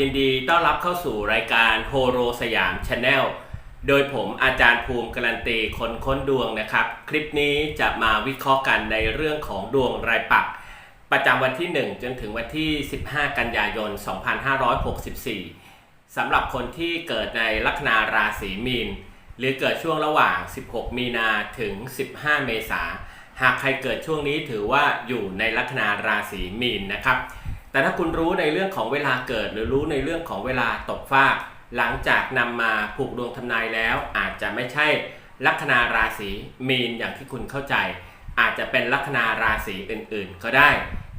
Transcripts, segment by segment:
ยินดีต้อนรับเข้าสู่รายการโฮโรสยามชาแนลโดยผมอาจารย์ภูมิการันตีคนค้นดวงนะครับ คลิปนี้จะมาวิเคราะห์กันในเรื่องของดวงรายปัก ประจำวันที่ 1 จนถึงวันที่ 15 กันยายน 2564 สำหรับคนที่เกิดในลัคนาราศีมีน หรือเกิดช่วงระหว่าง 16 มีนาถึง 15 เมษาหากใครเกิดช่วงนี้ถือว่าอยู่ในลัคนาราศีมีนนะครับ แต่ถ้าคุณรู้ในเรื่องของเวลาเกิด หรือรู้ในเรื่องของเวลาตกฟาก หลังจากนำมาผูกดวงทำนายแล้ว อาจจะไม่ใช่ลัคนาราศีมีนอย่างที่คุณเข้าใจ อาจจะเป็นลัคนาราศีอื่นๆ ก็ได้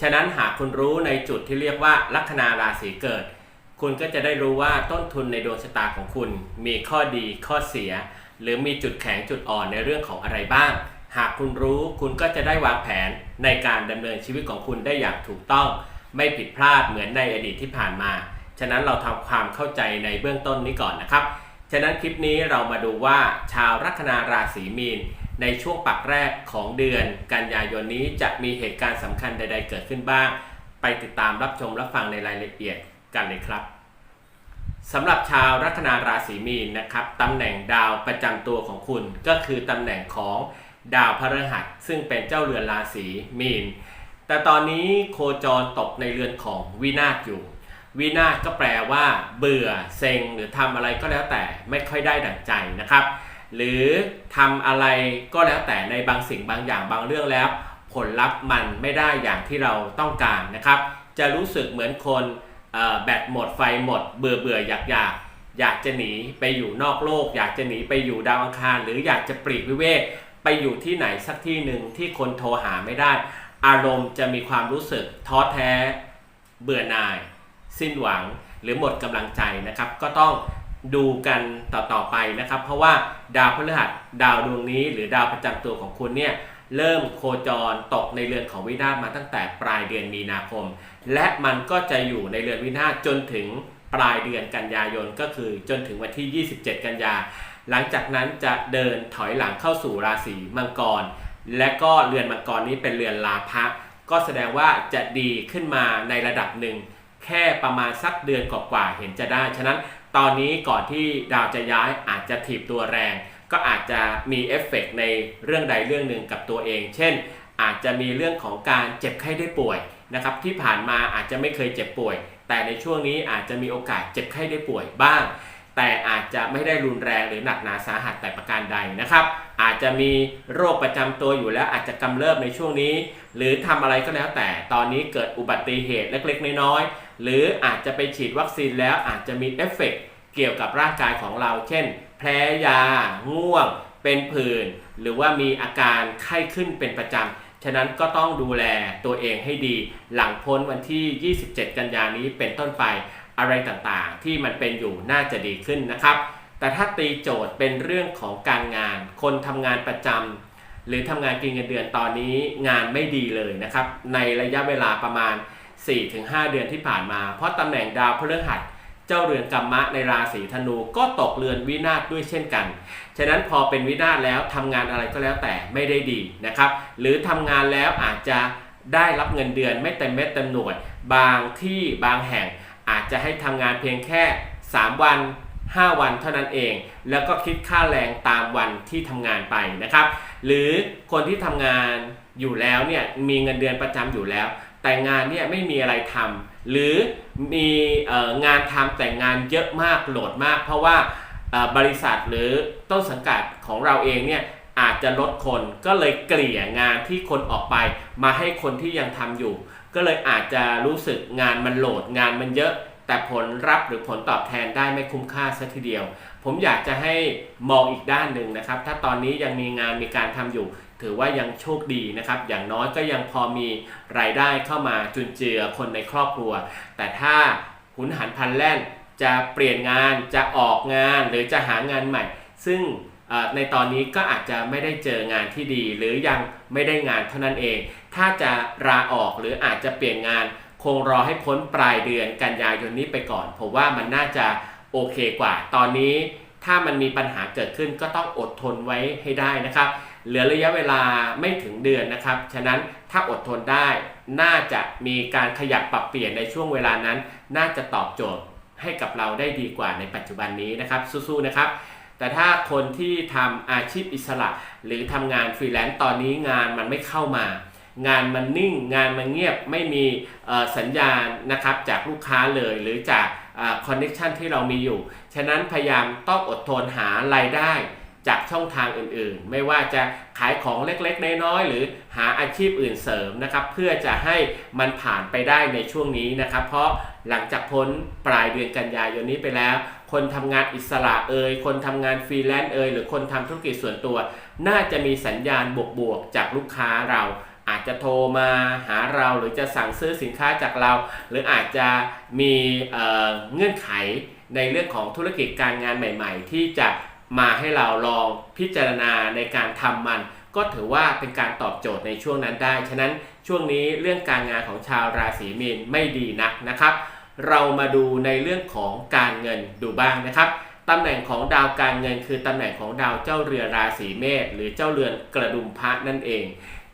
ฉะนั้นหากคุณรู้ในจุดที่เรียกว่าลัคนาราศีเกิด คุณก็จะได้รู้ว่าต้นทุนในดวงชะตาของคุณ มีข้อดีข้อเสีย หรือมีจุดแข็งจุดอ่อนในเรื่องของอะไรบ้าง หากคุณรู้คุณก็จะได้วางแผนในการดำเนินชีวิตของคุณได้อย่างถูกต้อง ไม่ผิดพลาดเหมือนในอดีตที่ผ่านมา ฉะนั้นเราทำความเข้าใจในเบื้องต้นนี้ก่อนนะครับ ฉะนั้นคลิปนี้เรามาดูว่าชาวลัคนาราศีมีน ในช่วงปักแรกของเดือน กันยายนนี้จะมีเหตุการณ์สำคัญใด ๆ เกิดขึ้นบ้าง ไปติดตามรับชมรับฟังในรายละเอียดกันเลยครับสำหรับชาวลัคนาราศีมีนนะครับตำแหน่งดาวประจำตัวของคุณก็คือตำแหน่งของดาวพฤหัส ซึ่งเป็นเจ้าเรือนราศีมีน แต่ตอนนี้โคจรตกในเรือนของวินาศอยู่ วินาศก็แปลว่า เบื่อเซ็งหรือทำอะไรก็แล้วแต่ไม่ค่อยได้ดั่งใจนะครับ หรือทำอะไรก็แล้วแต่ในบางสิ่งบางอย่างบางเรื่องแล้ว ผลลัพธ์มันไม่ได้อย่างที่เราต้องการนะครับ จะรู้สึกเหมือนคนแบตหมดไฟหมด เบื่อเบื่ออยากอยากอยากจะหนีไปอยู่นอกโลก อยากจะหนีไปอยู่ดาวอังคาร หรืออยากจะปลีกวิเวกไปอยู่ที่ไหนสักที่หนึ่งที่คนโทรหาไม่ได้ อารมณ์จะมีความรู้สึกท้อแท้ เบื่อหน่าย สิ้นหวัง หรือหมดกำลังใจนะครับ ก็ต้องดูกันต่อๆไปนะครับ เพราะว่าดาวพฤหัสดาวดวงนี้ หรือดาวประจำตัวของคุณเนี่ยเริ่มโคจรตกในเรือนของวินาศมาตั้งแต่ปลายเดือนมีนาคม และมันก็จะอยู่ในเรือนวินาศจนถึงปลายเดือนกันยายนก็คือจนถึงวันที่ 27 กันยา หลังจากนั้นจะเดินถอยหลังเข้าสู่ราศีมังกร และก็เรือนมังกรนี้เป็นเรือนลาภะก็แสดงว่าจะดีขึ้นมาในระดับหนึ่ง แค่ประมาณสักเดือนกว่าๆเห็นจะได้ ฉะนั้นตอนนี้ก่อนที่ดาวจะย้ายอาจจะถีบตัวแรง ก็อาจจะมีเอฟเฟกต์ในเรื่องใดเรื่องหนึ่งกับตัวเอง เช่น อาจจะมีเรื่องของการเจ็บไข้ได้ป่วยนะครับที่ผ่านมาอาจจะไม่เคยเจ็บป่วย แต่ในช่วงนี้อาจจะมีโอกาสเจ็บไข้ได้ป่วยบ้าง แต่อาจจะไม่ได้รุนแรงหรือหนักหนาสาหัสแต่ประการใดนะครับ อาจจะมีโรคประจำตัวอยู่แล้วอาจจะกำเริบในช่วงนี้ หรือทำอะไรก็แล้วแต่ตอนนี้เกิดอุบัติเหตุเล็กๆ น้อยๆหรืออาจจะไปฉีดวัคซีนแล้วอาจจะมีเอฟเฟกต์เกี่ยวกับร่างกายของเรา เช่น แพ้ยา ง่วง เป็นผื่น หรือว่ามีอาการไข้ขึ้นเป็นประจำ ฉะนั้นก็ต้องดูแลตัวเองให้ดี หลังพ้นวันที่ 27 กันยานี้เป็นต้นไป อะไรต่างๆ ที่มันเป็นอยู่น่าจะดีขึ้นนะครับ แต่ถ้าตีโจทย์เป็นเรื่องของการงาน คนทำงานประจำหรือทำงานกินเงินเดือนตอนนี้งานไม่ดีเลยนะครับ ในระยะเวลาประมาณ 4-5 เดือนที่ผ่านมา เพราะตำแหน่งดาวพฤหัสเจ้าเรือนกรรมะในราศีธนูก็ตกเรือนวินาศด้วยเช่นกัน ฉะนั้นพอเป็นวินาศแล้วทำงานอะไรก็แล้วแต่ไม่ได้ดีนะครับ หรือทำงานแล้วอาจจะได้รับเงินเดือนไม่เต็มเม็ดเต็มหน่วย บางที่บางแห่ง อาจจะให้ทำงานเพียงแค่ 3 วัน 5 วันเท่านั้นเอง แล้วก็คิดค่าแรงตามวันที่ทำงานไปนะครับ หรือคนที่ทำงานอยู่แล้วเนี่ยมีเงินเดือนประจำอยู่แล้ว แต่งานเนี่ยไม่มีอะไรทำหรือมีองานทำแต่งานเยอะมากโหลดมาก เพราะว่าบริษัทหรือต้นสังกัดของเราเองเนี่ยอาจจะลดคนก็เลยเกลี่ยงานที่คนออกไป มาให้คนที่ยังทำอยู่ ก็เลยอาจจะรู้สึกงานมันโหลดงานมันเยอะ แต่ผลรับหรือผลตอบแทนได้ไม่คุ้มค่าสัทีเดียว ผมอยากจะให้มองอีกด้านหนึ่งนะครับ ถ้าตอนนี้ยังมีงานมีการทำอยู่ ถือว่ายังโชคดีนะครับ อย่างน้อยก็ยังพอมีรายได้เข้ามาจุนเจือคนในครอบครัว แต่ถ้าหุนหันพันแล่นจะเปลี่ยนงานจะออกงานหรือจะหางานใหม่ ซึ่ง ในตอนนี้ก็อาจจะไม่ได้เจองานที่ดี หรือยังไม่ได้งานเท่านั้นเอง ถ้าจะลาออกหรืออาจจะเปลี่ยนงาน คงรอให้พ้นปลายเดือนกันยายนนี้ไปก่อน ผมว่ามันน่าจะโอเคกว่า ตอนนี้ถ้ามันมีปัญหาเกิดขึ้นก็ต้องอดทนไว้ให้ได้นะครับ เหลือระยะเวลาไม่ถึงเดือนนะครับ ฉะนั้นถ้าอดทนได้ น่าจะมีการขยับปรับเปลี่ยนในช่วงเวลานั้น น่าจะตอบโจทย์ให้กับเราได้ดีกว่าในปัจจุบันนี้นะครับ สู้ๆนะครับ แต่ถ้าคนที่ทำอาชีพอิสระ หรือทำงานฟรีแลนซ์ตอนนี้งานมันไม่เข้ามา งานมันนิ่ง งานมันเงียบไม่มีสัญญาณนะครับจากลูกค้าเลยหรือจากคอนเน็ชันที่เรามีอยู่ ฉะนั้นพยายามต้องอดทนหารายได้ จากช่องทางอื่นๆ ไม่ว่าจะขายของเล็กๆ น้อยๆ หรือหาอาชีพอื่นเสริมนะครับ เพื่อจะให้มันผ่านไปได้ในช่วงนี้นะครับ เพราะหลังจากพ้นปลายเดือนกันยายนนี้ไปแล้ว คนทำงานอิสระเอ่ยคนทำงานฟรีแลนซ์เอ่ยหรือคนทำธุรกิจส่วนตัว น่าจะมีสัญญาณบวกๆ จากลูกค้าเราอาจจะโทรมาหาเราหรือจะสั่งซื้อสินค้าจากเรา หรืออาจจะมีเอ่อเงื่อนไขในเรื่องของธุรกิจการงานใหม่ ๆ ที่จะ มาให้เราลองพิจารณาในการทำมัน ก็ถือว่าเป็นการตอบโจทย์ในช่วงนั้นได้ ฉะนั้นช่วงนี้เรื่องการงานของชาวราศีมีนไม่ดีนักนะครับ เรามาดูในเรื่องของการเงินดูบ้างนะครับตำแหน่งของดาวการเงินคือตำแหน่งของดาวเจ้าเรือราศีเมษหรือเจ้าเรือนกระดุมพระนั่นเอง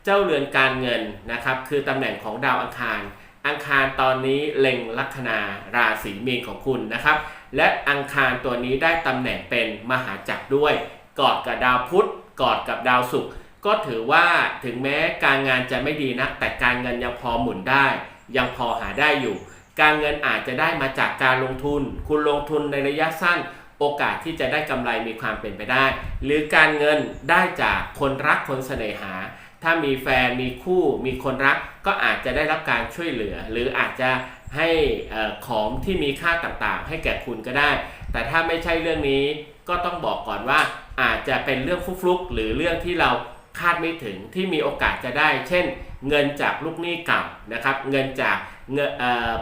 เจ้าเรือนการเงินนะครับคือตำแหน่งของดาวอังคาร อังคารตอนนี้เล็งลัคนาราศีมีนของคุณนะครับ และอังคารตัวนี้ได้ตำแหน่งเป็นมหาจักรด้วย กอดกับดาวพุธกอดกับดาวศุกร์ก็ถือว่าถึงแม้การงานจะไม่ดีนักแต่การเงินยังพอหมุนได้ ยังพอหาได้อยู่ การเงินอาจจะได้มาจากการลงทุน คุณลงทุนในระยะสั้น โอกาสที่จะได้กำไรมีความเป็นไปได้ หรือการเงินได้จากคนรักคนเสน่หา ถ้ามีแฟนมีคู่ มีคนรักก็อาจจะได้รับการช่วยเหลือ หรืออาจจะ ให้ของที่มีค่าต่างๆ ให้แก่คุณก็ได้ แต่ถ้าไม่ใช่เรื่องนี้ก็ต้องบอกก่อนว่าอาจจะเป็นเรื่องฟลุกๆ หรือเรื่องที่เราคาดไม่ถึงที่มีโอกาสจะได้ เช่น เงินจากลูกหนี้เก่านะครับ เงินจาก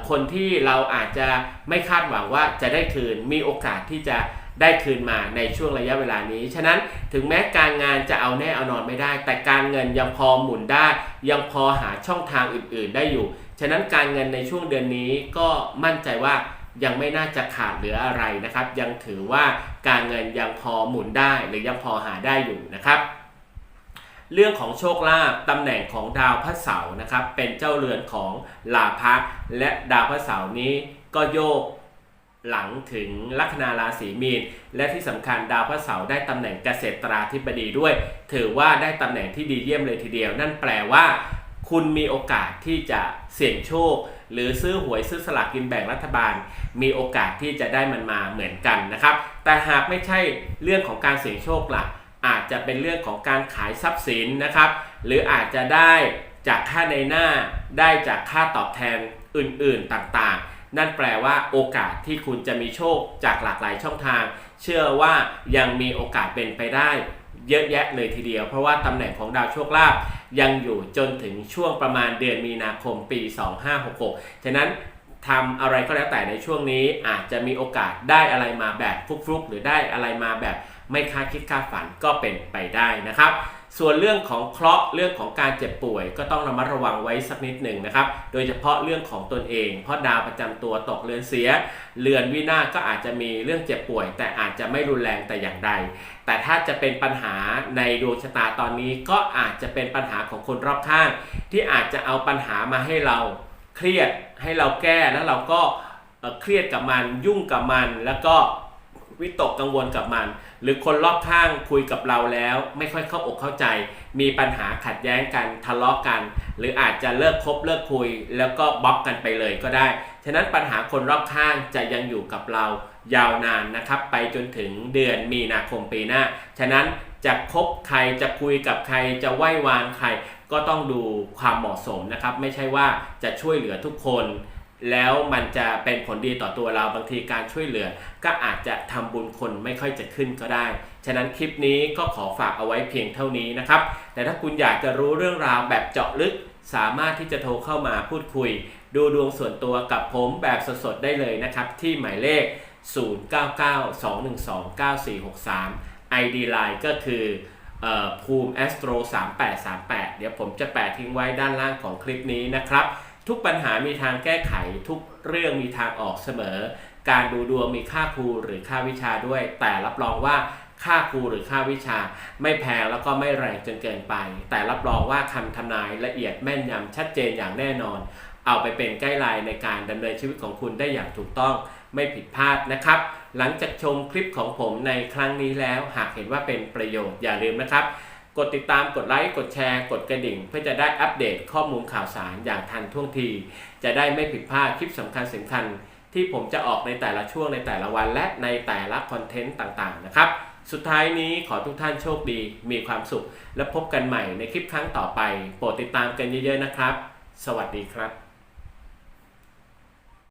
คนที่เราอาจจะไม่คาดหวังว่าจะได้คืน มีโอกาสที่จะได้คืนมาในช่วงระยะเวลานี้ ฉะนั้นถึงแม้การงานจะเอาแน่เอานอนไม่ได้ แต่การเงินยังพอหมุนได้ ยังพอหาช่องทางอื่น ๆ ได้อยู่ ฉะนั้นการเงินในช่วงเดือนนี้ก็มั่นใจว่ายังไม่น่าจะขาดเหลืออะไรนะครับ ยังถือว่าการเงินยังพอหมุนได้หรือยังพอหาได้อยู่นะครับ เรื่องของโชคลาภตำแหน่งของดาวพระเสาร์นะครับ เป็นเจ้าเรือนของลาภะและดาวพระเสาร์นี้ก็โยกหลังถึงลัคนาราศีมีน และที่สำคัญดาวพระเสาร์ได้ตำแหน่งเกษตราธิบดีด้วย ถือว่าได้ตำแหน่งที่ดีเยี่ยมเลยทีเดียว นั่นแปลว่า คุณมีโอกาสที่จะเสี่ยงโชค หรือซื้อหวยซื้อสลากกินแบ่งรัฐบาล มีโอกาสที่จะได้มันมาเหมือนกันนะครับ แต่หากไม่ใช่เรื่องของการเสี่ยงโชคล่ะ อาจจะเป็นเรื่องของการขายทรัพย์สินนะครับ หรืออาจจะได้จากค่าในหน้า ได้จากค่าตอบแทนอื่นๆต่างๆ นั่นแปลว่าโอกาสที่คุณจะมีโชคจากหลากหลายช่องทาง เชื่อว่ายังมีโอกาสเป็นไปได้ เยอะแยะเลยทีเดียว เพราะว่าตำแหน่งของดาวโชคลาภ ยังอยู่จนถึงช่วงประมาณเดือนมีนาคมปี 2566 ฉะนั้นทำอะไรก็แล้วแต่ในช่วงนี้อาจจะมีโอกาสได้อะไรมาแบบฟุกๆ หรือได้อะไรมาแบบไม่คาดคิดคาดฝันก็เป็นไปได้นะครับ ส่วนเรื่องของเคราะห์เรื่องของการเจ็บป่วย ก็ต้องระมัดระวังไว้สักนิดหนึ่งนะครับ โดยเฉพาะเรื่องของตนเอง เพราะดาวประจำตัวตกเรือนเสีย เรือนวินาศก็อาจจะมีเรื่องเจ็บป่วย แต่อาจจะไม่รุนแรงแต่อย่างใด แต่ถ้าจะเป็นปัญหาในดวงชะตาตอนนี้ก็อาจจะเป็นปัญหาของคนรอบข้าง ที่อาจจะเอาปัญหามาให้เราเครียดให้เราแก้แล้วเราก็เครียดกับมันยุ่งกับมัน แล้วก็วิตกกังวลกับมัน หรือคนรอบข้างคุยกับเราแล้ว ไม่ค่อยเข้าอกเข้าใจ มีปัญหาขัดแย้งกันทะเลาะกัน หรืออาจจะเลิกคบเลิกคุย แล้วก็บล็อกกันไปเลยก็ได้ ฉะนั้นปัญหาคนรอบข้างจะยังอยู่กับเรายาวนานนะครับ ไปจนถึงเดือนมีนาคมปีหน้า ฉะนั้นจะคบใครจะคุยกับใครจะไหว้วานใคร ก็ต้องดูความเหมาะสมนะครับ ไม่ใช่ว่าจะช่วยเหลือทุกคน แล้วมันจะเป็นผลดีต่อตัวเราบางทีการช่วยเหลือ ก็อาจจะทำบุญคนไม่ค่อยจะขึ้นก็ได้ ฉะนั้นคลิปนี้ก็ขอฝากเอาไว้เพียงเท่านี้นะครับ แต่ถ้าคุณอยากจะรู้เรื่องราวแบบเจาะลึก สามารถที่จะโทรเข้ามาพูดคุย ดูดวงส่วนตัวกับผมแบบสดๆได้เลยนะครับ ที่หมายเลข 0992129463 ID Line ก็คือเอ่อภูมิ Astro 3838 เดี๋ยวผมจะแปะทิ้งไว้ด้านล่างของคลิปนี้นะครับ ทุกปัญหามีทางแก้ไขทุกเรื่องมีทางออกเสมอ การดูดวงมีค่าครูหรือค่าวิชาด้วย แต่รับรองว่าค่าครูหรือค่าวิชา ไม่แพงแล้วก็ไม่แรงจนเกินไป แต่รับรองว่าคำทำนายละเอียดแม่นยำชัดเจนอย่างแน่นอน เอาไปเป็นไกด์ไลน์ในการดำเนินชีวิตของคุณได้อย่างถูกต้องไม่ผิดพลาดนะครับ หลังจากชมคลิปของผมในครั้งนี้แล้ว หากเห็นว่าเป็นประโยชน์อย่าลืมนะครับ กดติดตามกดไลค์ กดแชร์ กดกระดิ่ง เพื่อจะได้อัปเดตข้อมูลข่าวสารอย่างทันท่วงที จะได้ไม่ผิดพลาดคลิปสำคัญสำคัญ ที่ผมจะออกในแต่ละช่วงในแต่ละวัน และในแต่ละคอนเทนต์ต่างๆนะครับ สุดท้ายนี้ขอทุกท่านโชคดี มีความสุข และพบกันใหม่ในคลิปครั้งต่อไป โปรดติดตามกันเยอะๆนะครับ สวัสดีครับ